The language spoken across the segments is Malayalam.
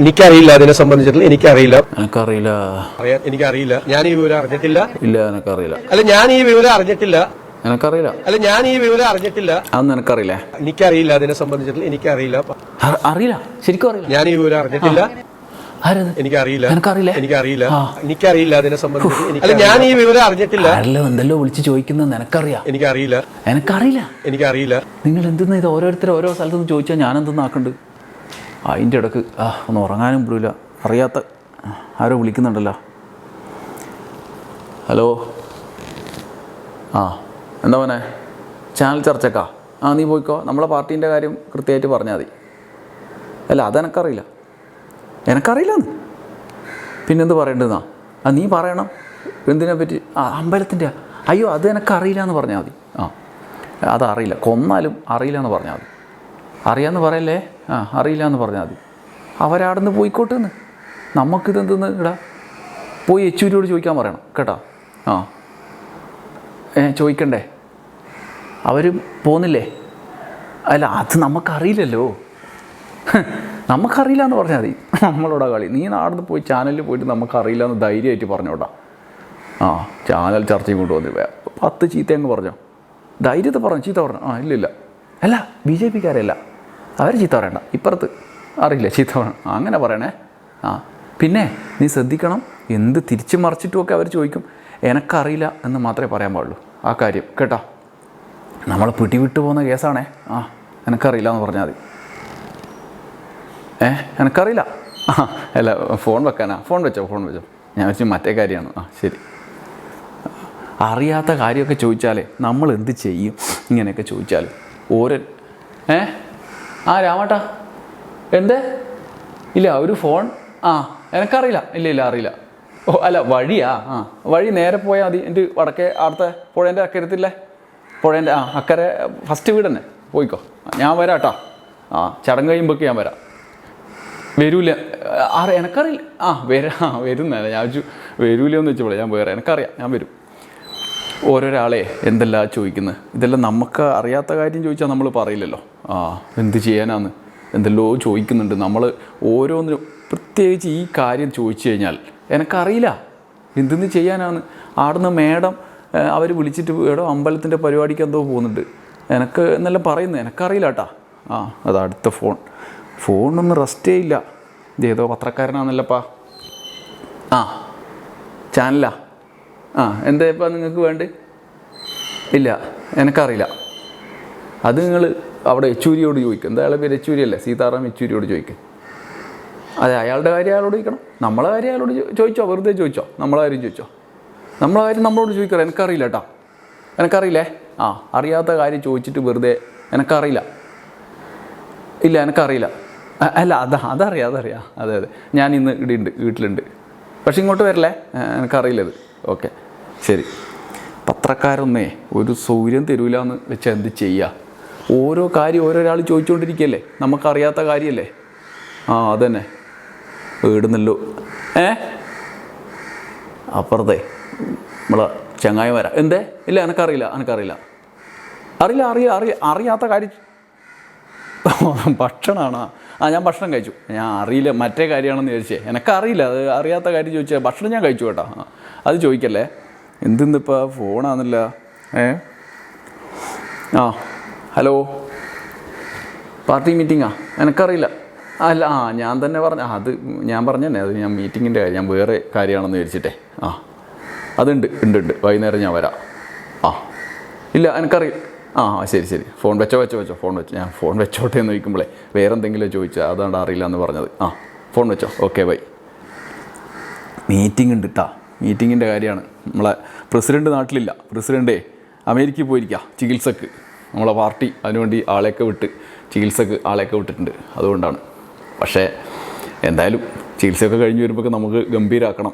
എനിക്കറിയില്ല അതിനെ സംബന്ധിച്ചിട്ടുള്ള എനിക്കറിയില്ല. എനിക്കറിയില്ല. അറിയാൻ എനിക്കറിയില്ല. ഞാൻ ഈ വിവരം അറിഞ്ഞിട്ടില്ല. ഇല്ല എനിക്കറിയില്ല. അല്ല ഞാൻ ഈ വിവരം അറിഞ്ഞിട്ടില്ല. എനിക്കറിയില്ല. അല്ല ഞാൻ ഈ വിവരം അറിഞ്ഞിട്ടില്ല. അതൊന്നും എനിക്കറിയില്ല. എനിക്കറിയില്ല അതിനെ സംബന്ധിച്ചിട്ടുള്ള എനിക്കറിയില്ല. അറിയില്ല. ശരിക്കും അറിയില്ല. ഞാൻ ഈ വിവരം അറിഞ്ഞിട്ടില്ല. എനിക്കറിയില്ല. എനിക്കറിയില്ല. എനക്കറിയില്ലേ. എനിക്കറിയില്ല അതിനെ സംബന്ധിച്ച് അല്ല ഞാൻ ഈ വിവരം അറിഞ്ഞിട്ടില്ല. എന്തല്ലോ എന്തെല്ലോ വിളിച്ച് ചോദിക്കുന്നത് എനക്കറിയാം. എനിക്കറിയില്ല. എനിക്കറിയില്ല. എനിക്കറിയില്ല. നിങ്ങൾ എന്തെന്ന് ഇത് ഓരോരുത്തർ ഓരോ സ്ഥലത്തുനിന്ന് ചോദിച്ചാൽ ഞാൻ എന്തെന്ന് ആക്കണ്ട് അതിന്റെ ഇടയ്ക്ക് ആ ഒന്ന് ഉറങ്ങാനും വിടില്ല അറിയാത്ത ആരോ വിളിക്കുന്നുണ്ടല്ലോ. ഹലോ? ആ എന്താ മോനെ? ചാനൽ ചർച്ചക്കാ? ആ നീ പോയിക്കോ. നമ്മളെ പാർട്ടീന്റെ കാര്യം കൃത്യമായിട്ട് പറഞ്ഞാൽ മതി. അല്ല അതെനക്കറിയില്ല. എനക്കറിയില്ല പിന്നെന്ത് പറയേണ്ടതെന്നാ ആ നീ പറയണം. എന്തിനെ പറ്റി? ആ അമ്പലത്തിന്റെ. അയ്യോ അത് എനക്കറിയില്ല എന്ന് പറഞ്ഞാൽ മതി. ആ അതറിയില്ല. കൊന്നാലും അറിയില്ല എന്ന് പറഞ്ഞാൽ മതി. അറിയാമെന്ന് പറയല്ലേ? ആ അറിയില്ല എന്ന് പറഞ്ഞാൽ മതി. അവരാടുന്ന് പോയിക്കോട്ടെന്ന്. നമുക്കിതെന്തെന്ന് ഇടാ? പോയി യെച്ചൂരിയോട് ചോദിക്കാൻ പറയണം കേട്ടോ? ആ. ഏ ചോദിക്കണ്ടേ? അവർ പോകുന്നില്ലേ അല്ല അത് നമുക്കറിയില്ലല്ലോ. നമുക്കറിയില്ല എന്ന് പറഞ്ഞാൽ മതി. നമ്മളോടാ കളി. നീ നാടുന്ന് പോയി ചാനലിൽ പോയിട്ട് നമുക്കറിയില്ല എന്ന് ധൈര്യമായിട്ട് പറഞ്ഞോട്ടാ ആ ചാനൽ ചർച്ചയും കൊണ്ടുവന്നു വേ- പത്ത് ചീത്ത അങ്ങ് പറഞ്ഞോ. ധൈര്യത്തെ പറഞ്ഞു ചീത്ത പറഞ്ഞു. ആ ഇല്ലില്ല. അല്ല ബി ജെ പിക്കാരല്ല. അവർ ചീത്ത പറയണ്ട. ഇപ്പുറത്ത് അറിയില്ല ചീത്ത പറയണം അങ്ങനെ പറയണേ. ആ പിന്നെ നീ ശ്രദ്ധിക്കണം എന്ത് തിരിച്ചു മറിച്ചിട്ടുമൊക്കെ അവർ ചോദിക്കും. എനക്കറിയില്ല എന്ന് മാത്രമേ പറയാൻ പാടുള്ളൂ. ആ കാര്യം കേട്ടോ? നമ്മൾ പിടിവിട്ടു പോകുന്ന കേസാണേ. ആ എനക്കറിയില്ല എന്ന് പറഞ്ഞാൽ മതി. ഏ എനക്കറിയില്ല. ആ അല്ല ഫോൺ വെക്കാനാ. ഫോൺ വെച്ചോ ഫോൺ വെച്ചോ. ഞാൻ വെച്ച് മറ്റേ കാര്യമാണ്. ആ ശരി. അറിയാത്ത കാര്യമൊക്കെ ചോദിച്ചാലേ നമ്മൾ എന്ത് ചെയ്യും? ഇങ്ങനെയൊക്കെ ചോദിച്ചാൽ ഓരോ ഏ? ആ രാമട്ടാ. എന്തേ? ഇല്ല ഒരു ഫോൺ. ആ എനക്കറിയില്ല. ഇല്ല ഇല്ല അറിയില്ല. ഓ അല്ല വഴിയാ. ആ വഴി നേരെ പോയാൽ മതി. എന്റെ വടക്കേ അവിടുത്തെ പുഴേന്റെ അക്കരത്തില്ലേ? പുഴേന്റെ ആ അക്കരെ ഫസ്റ്റ് വീട് തന്നെ പോയിക്കോ. ഞാൻ വരാം കേട്ടോ ആ ചടങ്ങ് കഴിയുമ്പോഴേക്ക് ഞാൻ വരാം. വരൂല. ആറ് എനക്കറിയില്ല. ആ വരാ വരുന്നേ ഞാൻ വരൂലെന്ന് വെച്ചപ്പോഴേ ഞാൻ വേറെ എനക്കറിയാം. ഞാൻ വരും. ഓരോരാളെ എന്തെല്ലാം ചോദിക്കുന്നത് ഇതെല്ലാം നമുക്ക് അറിയാത്ത കാര്യം ചോദിച്ചാൽ നമ്മൾ പറയില്ലല്ലോ. ആ എന്ത് ചെയ്യാനാന്ന്? എന്തെല്ലോ ചോദിക്കുന്നുണ്ട്. നമ്മൾ ഓരോന്നിനും പ്രത്യേകിച്ച് ഈ കാര്യം ചോദിച്ചു കഴിഞ്ഞാൽ എനക്കറിയില്ല. എന്തെന്ന് ചെയ്യാനാണ് ആടുന്ന് മേഡം അവർ വിളിച്ചിട്ട് എടോ അമ്പലത്തിന്റെ പരിപാടിക്ക് എന്തോ പോകുന്നുണ്ട്. എനക്ക് എന്നെല്ലാം പറയുന്നത് എനക്കറിയില്ല കേട്ടാ ആ അത് അടുത്ത ഫോൺ. ഫോണൊന്നും റെസ്റ്റേ ഇല്ല. ഏതോ പത്രക്കാരനാണെന്നല്ലപ്പാ ആ ചാനലാ. ആ എന്താ ഇപ്പം നിങ്ങൾക്ക് വേണ്ടി? ഇല്ല എനക്കറിയില്ല. അത് നിങ്ങൾ അവിടെ യെച്ചൂരിയോട് ചോദിക്കും. എന്താ അയാളെ പേര് യെച്ചൂരി അല്ലേ? സീതാറാം യെച്ചൂരിയോട് ചോദിക്കും. അതെ അയാളുടെ കാര്യം അയാളോട് ചോദിക്കണം. നമ്മളെ കാര്യം അയാളോട് ചോദിച്ചോ? വെറുതെ ചോദിച്ചോ? നമ്മളെ കാര്യം ചോദിച്ചോ? നമ്മളെ കാര്യം നമ്മളോട് ചോദിക്കണം എനിക്കറിയില്ല കേട്ടോ എനിക്കറിയില്ലേ? ആ അറിയാത്ത കാര്യം ചോദിച്ചിട്ട് വെറുതെ എനിക്കറിയില്ല. ഇല്ല എനിക്കറിയില്ല. അല്ല അതാ അതറിയാം അതറിയാം. അതെ അതെ. ഞാൻ ഇന്ന് ഇവിടെ ഉണ്ട് വീട്ടിലുണ്ട്. പക്ഷെ ഇങ്ങോട്ട് വരില്ലേ? ഏ, എനിക്കറിയില്ല ഇത്. ഓക്കെ. ശരി. പത്രക്കാരൊന്നേ ഒരു സൗകര്യം തരൂല എന്ന് വെച്ചാൽ എന്ത് ചെയ്യുക ഓരോ കാര്യം ഓരോരാൾ ചോദിച്ചുകൊണ്ടിരിക്കുകയല്ലേ നമുക്കറിയാത്ത കാര്യമല്ലേ ആ അതന്നെ. വീടുന്നല്ലോ ഏ? അപ്പുറത്തെ നമ്മളെ ചങ്ങായി വരാം എന്തേ? ഇല്ല എനക്കറിയില്ല എനക്കറിയില്ല. അറിയില്ല അറിയില്ല അറിയ അറിയാത്ത കാര്യം. ഭക്ഷണമാണോ ആ ഞാൻ ഭക്ഷണം കഴിച്ചു. ഞാൻ അറിയില്ല മറ്റേ കാര്യമാണെന്ന് ചോദിച്ചേ എനിക്കറിയില്ല അത് അറിയാത്ത കാര്യം ചോദിച്ചാൽ ഭക്ഷണം ഞാൻ കഴിച്ചു കേട്ടോ. അത് ചോദിക്കല്ലേ? എന്തിന്നിപ്പോൾ ഫോണാന്നില്ല ഏ? ആ ഹലോ? പാർട്ടി മീറ്റിങ്ങാ? എനിക്കറിയില്ല. അല്ല ആ ഞാൻ തന്നെ പറഞ്ഞ അത് ഞാൻ പറഞ്ഞു തന്നെ അത് ഞാൻ മീറ്റിങ്ങിന്റെ കാര്യം ഞാൻ വേറെ കാര്യമാണെന്ന് വിചാരിച്ചിട്ടേ. ആ അതുണ്ട് ഉണ്ട് ഉണ്ട്. വൈകുന്നേരം ഞാൻ വരാം. ആ ഇല്ല എനിക്കറിയാം ആ ആ, ശരി ശരി. ഫോൺ വെച്ചോ വെച്ചോ വെച്ചോ ഫോൺ വെച്ചോ. ഞാൻ ഫോൺ വെച്ചോട്ടെ എന്ന് ചോദിക്കുമ്പോഴേ വേറെ എന്തെങ്കിലും ചോദിച്ചാൽ അതാണ് അറിയില്ല എന്ന് പറഞ്ഞത്. ആ ഫോൺ വെച്ചോ. ഓക്കെ ബൈ മീറ്റിംഗ് ഉണ്ട് കേട്ടാ മീറ്റിങ്ങിന്റെ കാര്യമാണ്. നമ്മളെ പ്രസിഡന്റ് നാട്ടിലില്ല. പ്രസിഡന്റേ അമേരിക്കയിൽ പോയിരിക്കുക ചികിത്സക്ക്. നമ്മളെ പാർട്ടി അതിനുവേണ്ടി ആളെയൊക്കെ വിട്ട് ചികിത്സക്ക് ആളെയൊക്കെ വിട്ടിട്ടുണ്ട്. അതുകൊണ്ടാണ്. പക്ഷേ എന്തായാലും ചികിത്സയൊക്കെ കഴിഞ്ഞ് വരുമ്പോൾ നമുക്ക് ഗംഭീരാക്കണം.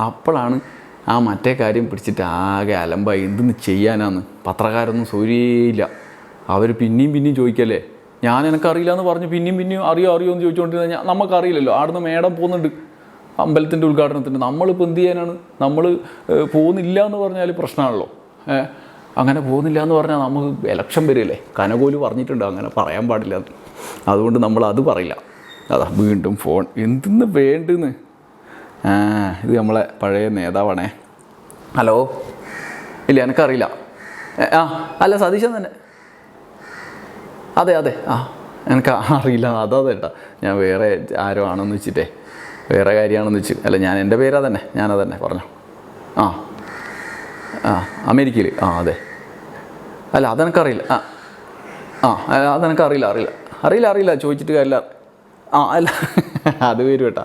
അപ്പോഴാണ് ആ മറ്റേ കാര്യം പിടിച്ചിട്ട് ആകെ അലമ്പായി. എന്തെന്ന് ചെയ്യാനാന്ന്. പത്രക്കാരൊന്നും സൂര്യയില്ല അവർ പിന്നെയും പിന്നെയും ചോദിക്കല്ലേ? ഞാൻ എനിക്കറിയില്ല എന്ന് പറഞ്ഞ് പിന്നെയും പിന്നെയും അറിയോ അറിയോ എന്ന് ചോദിച്ചുകൊണ്ടിരുന്ന നമുക്കറിയില്ലല്ലോ ആടുന്ന് മേടം പോകുന്നുണ്ട്. അമ്പലത്തിന്റെ ഉദ്ഘാടനത്തിന് നമ്മളിപ്പോൾ എന്ത് ചെയ്യാനാണ്? നമ്മൾ പോകുന്നില്ല എന്ന് പറഞ്ഞാൽ പ്രശ്നമാണല്ലോ. അങ്ങനെ പോകുന്നില്ല എന്ന് പറഞ്ഞാൽ നമുക്ക് ഇലക്ഷൻ വരില്ലേ കനകോൽ പറഞ്ഞിട്ടുണ്ട് അങ്ങനെ പറയാൻ പാടില്ല. അതുകൊണ്ട് നമ്മൾ അത് പറയില്ല. അതാ വീണ്ടും ഫോൺ. എന്തിന്ന് വേണ്ടെന്ന്? ആ ഇത് നമ്മളെ പഴയ നേതാവാണേ. ഹലോ? ഇല്ല എനിക്കറിയില്ല. ആ അല്ല സതീശൻ തന്നെ. അതെ അതെ. ആ എനിക്ക് അറിയില്ല. അതാ ചേട്ടാ ഞാൻ വേറെ ആരോ ആണെന്ന് വെച്ചിട്ടേ. വേറെ കാര്യമാണെന്ന് വെച്ച് അല്ല ഞാൻ എന്റെ പേരാ തന്നെ ഞാനതന്നെ പറഞ്ഞു. ആ ആ അമേരിക്കയിൽ ആ അതെ. അല്ല അതെനിക്കറിയില്ല ആ ആ അതെനിക്കറിയില്ല അറിയില്ല. അറിയില്ല അറിയില്ല ചോദിച്ചിട്ട് കാര്യമില്ല. ആ അല്ല അത് വരും കേട്ടാ.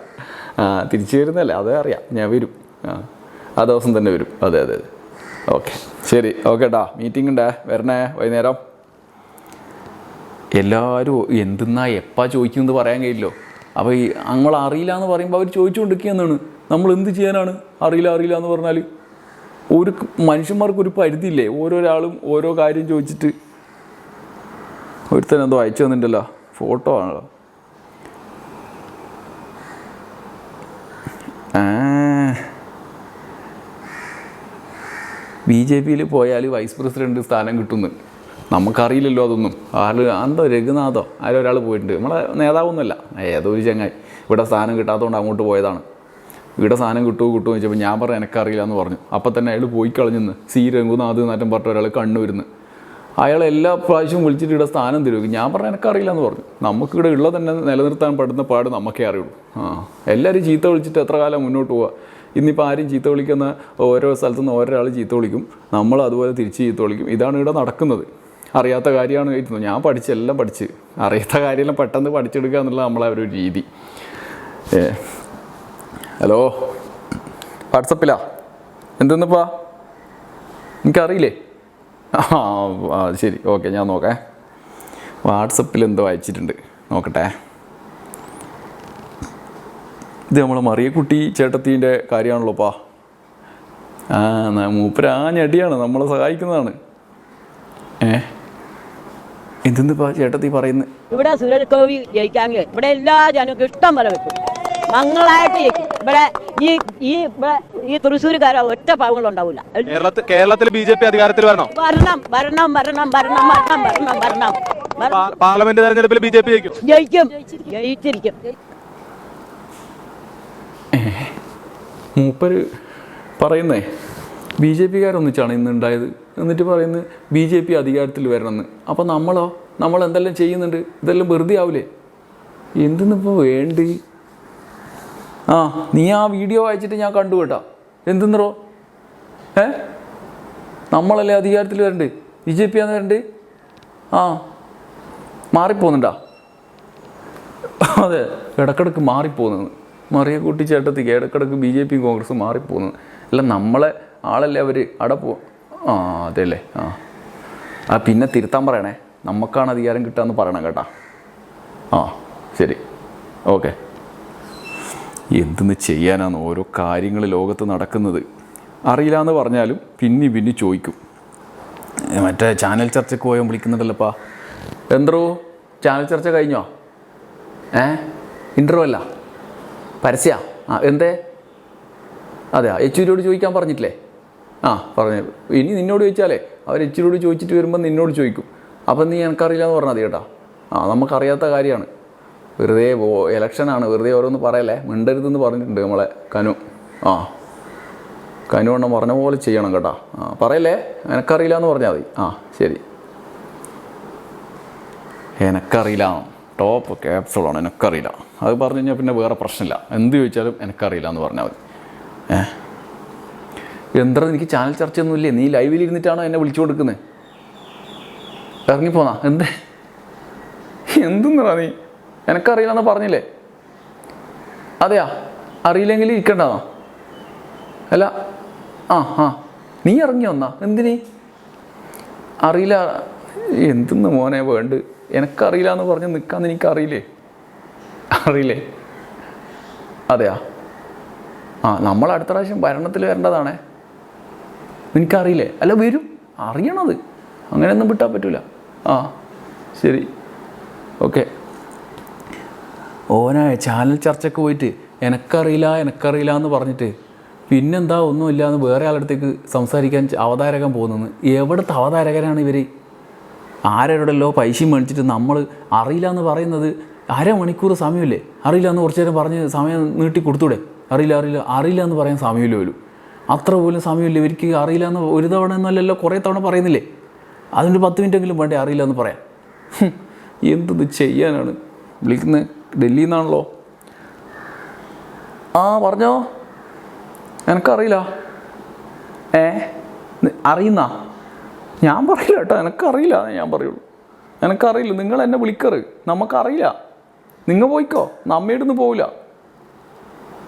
ആ തിരിച്ചു വരുന്നല്ലേ അതേ അറിയാം ഞാൻ വരും. ആ ആ ദിവസം തന്നെ വരും. അതെ അതെ അതെ. ഓക്കെ ശരി ഓക്കെ കേട്ടാ മീറ്റിംഗ് ഉണ്ടേ വരണേ വൈകുന്നേരം? എല്ലാവരും എന്തെന്നാ എപ്പാ ചോദിക്കുന്നത് പറയാൻ കഴിയില്ലോ. അപ്പോൾ ഈ നമ്മൾ അറിയില്ല എന്ന് പറയുമ്പോൾ അവർ ചോദിച്ചുകൊണ്ടിരിക്കുകയെന്നാണ് നമ്മൾ എന്ത് ചെയ്യാനാണ്? അറിയില്ല അറിയില്ല എന്ന് പറഞ്ഞാൽ ഒരു മനുഷ്യന്മാർക്ക് ഒരു പരിധിയില്ലേ? ഓരോരാളും ഓരോ കാര്യം ചോദിച്ചിട്ട് ഒരുത്തൻ എന്തോ അയച്ചു തന്നിട്ടുണ്ടല്ലോ ഫോട്ടോ ആണല്ലോ. ബി ജെ പിയിൽ പോയാൽ വൈസ് പ്രസിഡന്റ് സ്ഥാനം കിട്ടുന്നു. നമുക്കറിയില്ലല്ലോ അതൊന്നും. ആൾ എന്തോ രഘുനാഥോ? ആരോ ഒരാൾ പോയിട്ടുണ്ട്. നമ്മളെ നേതാവൊന്നുമല്ല. ഏതോ ഒരു ചങ്ങായി. ഇവിടെ സ്ഥാനം കിട്ടാത്തതുകൊണ്ട് അങ്ങോട്ട് പോയതാണ്. ഇവിടെ സാധനം കിട്ടുമോ കിട്ടുമോ ചോദിച്ചപ്പോൾ ഞാൻ പറഞ്ഞു എനിക്കറിയില്ല എന്ന് പറഞ്ഞു. അപ്പോൾ തന്നെ അയാൾ പോയി കളഞ്ഞെന്ന്. സി. രഘുനാഥ് നാറ്റം പറഞ്ഞ ഒരാൾ കണ്ണൂരിന്ന്. അയാൾ എല്ലാ പ്രാവശ്യവും വിളിച്ചിട്ട് ഇവിടെ സ്ഥാനം തരുമോ ഞാൻ പറഞ്ഞു എനിക്കറിയില്ല എന്ന് പറഞ്ഞു നമുക്കിവിടെ ഉള്ളത് തന്നെ നിലനിർത്താൻ പെടുന്ന പാട് നമുക്കേ അറിയുള്ളൂ. ആ. എല്ലാവരും ചീത്ത വിളിച്ചിട്ട് എത്ര കാലം മുന്നോട്ട് പോവുക ഇന്നിപ്പോൾ ആരും ചീത്ത വിളിക്കുന്ന ഓരോ സ്ഥലത്തു നിന്ന് ഓരോരാൾ ചീത്ത വിളിക്കും. നമ്മൾ അതുപോലെ തിരിച്ച് ചീത്ത വിളിക്കും. ഇതാണ് ഇവിടെ നടക്കുന്നത്. അറിയാത്ത കാര്യമാണ് ഇരുന്നു ഞാൻ പഠിച്ച് എല്ലാം പഠിച്ച്. അറിയാത്ത കാര്യമെല്ലാം പെട്ടെന്ന് പഠിച്ചെടുക്കുക എന്നുള്ള നമ്മളെ ഒരു രീതി. ഹലോ? വാട്സപ്പിലാ? എന്തെന്നപ്പാ? എനിക്കറിയില്ലേ? ആ ശരി. ഓക്കെ ഞാൻ നോക്കാം. വാട്സപ്പിൽ എന്തോ അയച്ചിട്ടുണ്ട്. നോക്കട്ടെ. ഇത് നമ്മളെ മറിയക്കുട്ടി ചേട്ടത്തീന്റെ കാര്യമാണല്ലോപ്പാ? ആ മൂപ്പര ആ ഞടിയാണ്. നമ്മളെ സഹായിക്കുന്നതാണ്. ഏ? എന്തെന്നിപ്പാ ചേട്ടത്തി പറയുന്നത് ഇവിടെ സുരേഷ് ഗോപി ജയിക്കാമെങ്കിൽ ഇവിടെ എല്ലാ ജനങ്ങൾക്കും ഇഷ്ടം പോലെ വെക്കും. മംഗളായിട്ട് ജയിക്കും. ഇവിടെ ഈ ഈ ഇവിടെ ഈ തൃശ്ശൂർക്കാരോ ഒറ്റ പാവങ്ങളുണ്ടാവില്ല കേരളത്തിൽ കേരളത്തിൽ ബി ജെ പി അധികാരത്തിൽ വരണോ? വരണം വരണം വരണം വരണം വരണം വരണം വരണം. പാ- പാർലമെന്റ് തെരഞ്ഞെടുപ്പിൽ ബി ജെ പി ജയിക്കും. ജയിക്കും. ജയിച്ചിരിക്കും. മൂപ്പര് പറയുന്നേ ബി ജെ പിക്കാരൊന്നിച്ചാണ് ഇന്ന് ഉണ്ടായത് എന്നിട്ട് പറയുന്നത് ബി ജെ പി അധികാരത്തിൽ വരണമെന്ന്. അപ്പോൾ നമ്മളോ? നമ്മൾ എന്തെല്ലാം ചെയ്യുന്നുണ്ട്? ഇതെല്ലാം വെറുതെ ആവില്ലേ എന്തിന്നിപ്പോൾ വേണ്ടി? ആ നീ ആ വീഡിയോ വായിച്ചിട്ട് ഞാൻ കണ്ടു കേട്ടാ. എന്തിന്നറോ? ഏ? നമ്മളല്ലേ അധികാരത്തിൽ വരണ്ട്? ബി ജെ പി ആണ് വരണ്ട്? ആ മാറിപ്പോന്നുണ്ടാ? അതെ ഇടക്കിടക്ക് മാറിപ്പോന്നു മറിയ കുട്ടി ചേട്ടത്തിക്ക് ഇടക്കിടക്ക് ബി ജെ പിയും കോൺഗ്രസും മാറിപ്പോകുന്നത് അല്ല നമ്മളെ ആളല്ലേ അവർ അവിടെ പോ ആ അതെ അല്ലേ ആ. ആ പിന്നെ തിരുത്താൻ പറയണേ. നമുക്കാണ് അധികാരം കിട്ടുകയെന്ന് പറയണം കേട്ടാ. ആ ശരി. ഓക്കെ. എന്തെന്ന് ചെയ്യാനാണ് ഓരോ കാര്യങ്ങൾ ലോകത്ത് നടക്കുന്നത്? അറിയില്ല എന്ന് പറഞ്ഞാലും പിന്നെ പിന്നെ ചോദിക്കും. മറ്റേ ചാനൽ ചർച്ചയ്ക്ക് പോയാൽ വിളിക്കുന്നുണ്ടല്ലപ്പാ? എന്തോ ചാനൽ ചർച്ച കഴിഞ്ഞോ? ഏ? ഇന്റർവ്യൂ അല്ല. പരസ്യ? ആ എന്തേ? അതെ യെച്ചൂരിയോട് ചോദിക്കാൻ പറഞ്ഞിട്ടില്ലേ? ആ പറഞ്ഞു. ഇനി നിന്നോട് ചോദിച്ചാലേ. അവർ യെച്ചൂരിയോട് ചോദിച്ചിട്ട് വരുമ്പോൾ നിന്നോട് ചോദിക്കും. അപ്പം നീ എനിക്കറിയില്ല എന്ന് പറഞ്ഞാൽ മതി കേട്ടോ. ആ നമുക്കറിയാത്ത കാര്യമാണ്. വെറുതെ ഇലക്ഷനാണ് വെറുതെ ഓരോന്ന് പറയല്ലേ? മിണ്ടരുതെന്ന് പറഞ്ഞിട്ടുണ്ട് നമ്മളെ കനു. ആ കനു എണ്ണം പറഞ്ഞ പോലെ ചെയ്യണം കേട്ടോ. ആ പറയല്ലേ? എനക്കറിയില്ല എന്ന് പറഞ്ഞാൽ മതി. ആ ശരി. എനക്കറിയില്ല. ടോപ്പ് ക്യാപ്സുളാണ് എനക്കറിയില്ല. അത് പറഞ്ഞു കഴിഞ്ഞാൽ പിന്നെ വേറെ പ്രശ്നമില്ല. എന്ത് ചോദിച്ചാലും എനിക്കറിയില്ല എന്ന് പറഞ്ഞാൽ മതി. ഏ? എന്താ എനിക്ക് ചാനൽ ചർച്ചയൊന്നുമില്ലേ? നീ ലൈവിൽ ഇരുന്നിട്ടാണോ എന്നെ വിളിച്ചു കൊടുക്കുന്നത് ഇറങ്ങിപ്പോന്നാ? എന്തേ? എന്തെന്നാ നീ? എനക്കറിയില്ലെന്ന് പറഞ്ഞില്ലേ? അതെയാ? അറിയില്ലെങ്കിൽ ഇരിക്കണ്ടതാ അല്ല ആ ആ. നീ ഇറങ്ങി വന്നാ? എന്തിനീ? അറിയില്ല എന്തെന്ന് മോനെ വേണ്ട? എനക്കറിയില്ല എന്ന് പറഞ്ഞ് നിൽക്കാന്ന് എനിക്കറിയില്ലേ? അറിയില്ലേ? അതെയാ? ആ നമ്മൾ അടുത്ത പ്രാവശ്യം ഭരണത്തിൽ വരേണ്ടതാണേ. നിനക്കറിയില്ലേ? അല്ല വരും. അറിയണത്. അങ്ങനെയൊന്നും വിട്ടാൽ പറ്റൂല. ആ ശരി. ഓക്കെ. ഓനായ ചാനൽ ചർച്ചയ്ക്ക് പോയിട്ട് എനക്കറിയില്ല എനക്കറിയില്ല എന്ന് പറഞ്ഞിട്ട് പിന്നെന്താ ഒന്നുമില്ല എന്ന് വേറെ ആളടുത്തേക്ക് സംസാരിക്കാൻ അവതാരകൻ പോകുന്നത്. എവിടുത്തെ അവതാരകനാണ് ഇവർ ആരോടെല്ലോ പൈസയും മേടിച്ചിട്ട് നമ്മൾ അറിയില്ല എന്ന് പറയുന്നത് അരമണിക്കൂർ സമയമില്ലേ? അറിയില്ല എന്ന് കുറച്ച് നേരം പറഞ്ഞ് സമയം നീട്ടി കൊടുത്തൂടെ? അറിയില്ല അറിയില്ല അറിയില്ല എന്ന് പറയാൻ സമയമില്ല പോലും. അത്ര പോലും സമയമില്ല. ഇവർക്ക് അറിയില്ല എന്ന് ഒരു തവണ എന്നല്ലല്ലോ കുറേ തവണ പറയുന്നില്ലേ? അതിന്റെ പത്ത് മിനിറ്റെങ്കിലും വേണ്ടി? അറിയില്ല എന്ന് പറയാം എന്തത് ചെയ്യാനാണ്? വിളിക്കുന്നത് ഡൽഹിയിൽ നിന്നാണല്ലോ ആ പറഞ്ഞോ? എനക്കറിയില്ല. ഏ അറിയുന്ന? ഞാൻ പറയില്ല കേട്ടോ എനക്കറിയില്ല എന്നേ ഞാൻ പറയുള്ളൂ. എനക്കറിയില്ല നിങ്ങൾ എന്നെ വിളിക്കറ്. നമുക്കറിയില്ല നിങ്ങൾ പോയിക്കോ. നമ്മയുടെ പോവില്ല.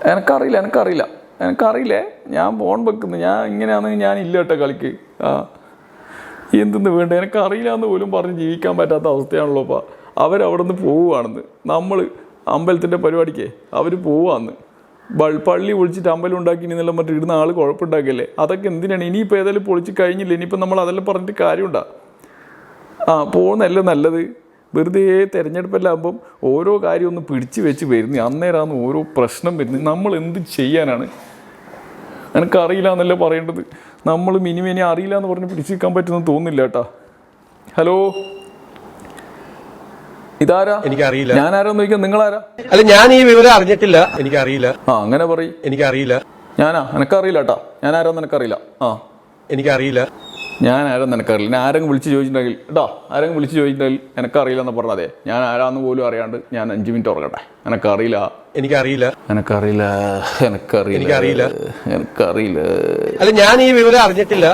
എനക്കറിയില്ല എനക്കറിയില്ല. എനിക്കറിയില്ലേ? ഞാൻ ഫോൺ വെക്കുന്നു. ഞാൻ ഇങ്ങനെയാണെങ്കിൽ ഞാൻ ഇല്ല കേട്ടോ കളിക്ക്. ആ. എന്തെന്ന് വേണ്ട? എനിക്കറിയില്ല എന്ന് പോലും പറഞ്ഞ് ജീവിക്കാൻ പറ്റാത്ത അവസ്ഥയാണല്ലോ അപ്പം അവരവിടെ നിന്ന് പോവുകയാണെന്ന്. നമ്മൾ അമ്പലത്തിന്റെ പരിപാടിക്ക് അവർ പോവാന്ന് പള്ളി പൊളിച്ചിട്ട് അമ്പലം ഉണ്ടാക്കി ഇനിയെല്ലാം മറ്റേ ഇടുന്ന ആൾ കുഴപ്പമുണ്ടാക്കിയല്ലേ അതൊക്കെ എന്തിനാണ്? ഇനിയിപ്പോൾ ഏതായാലും പൊളിച്ച് കഴിഞ്ഞില്ല? ഇനിയിപ്പോൾ നമ്മൾ അതെല്ലാം പറഞ്ഞിട്ട് കാര്യമുണ്ടാ? ആ പോകുന്നല്ല നല്ലത്. വെറുതെ തിരഞ്ഞെടുപ്പെല്ലാം ആകുമ്പം ഓരോ കാര്യം ഒന്ന് പിടിച്ച് വെച്ച് വരുന്നു. അന്നേരമാണ് ഓരോ പ്രശ്നം വരുന്നത് നമ്മൾ എന്ത് ചെയ്യാനാണ്? എനിക്കറിയില്ല എന്നല്ലേ പറയേണ്ടത്. നമ്മൾ മിനിമം ഇനി അറിയില്ല എന്ന് പറഞ്ഞ് പിടിച്ചിരിക്കാൻ പറ്റുന്ന പറ്റുമെന്ന് തോന്നുന്നില്ല കേട്ടാ. ഹലോ? ഇതാരാ? എനിക്കറിയില്ല. ഞാൻ ആരാന്ന് ചോദിക്കാം നിങ്ങളാരാ? അല്ല ഞാൻ ഈ വിവരം അറിഞ്ഞിട്ടില്ല. എനിക്കറിയില്ല. ആ അങ്ങനെ പറയും. എനിക്കറിയില്ല. ഞാനാ? എനക്കറിയില്ല കേട്ടാ. ഞാൻ ആരാന്ന് എനക്കറിയില്ല ആ. എനിക്കറിയില്ല. ഞാൻ ആരും നിനക്കറിയില്ല. ഞാൻ ആരെങ്കിലും വിളിച്ച് ചോദിച്ചിട്ടുണ്ടെങ്കിൽ കേട്ടോ ആരെങ്കിലും വിളിച്ച് ചോദിച്ചിട്ടുണ്ടെങ്കിൽ എനിക്കറിയില്ല എന്ന് പറഞ്ഞതേ ഞാൻ ആരാന്ന് പോലും അറിയാണ്ട് ഞാൻ അഞ്ച് മിനിറ്റ് ഉറങ്ങട്ടെ. എനിക്കറിയില്ല. എനിക്കറിയില്ല. എനിക്കറിയില്ല. എനിക്കറിയില്ല. എനിക്കറിയില്ല. എനിക്കറിയില്ല. അല്ല ഞാൻ ഈ വിവരം അറിഞ്ഞിട്ടില്ല.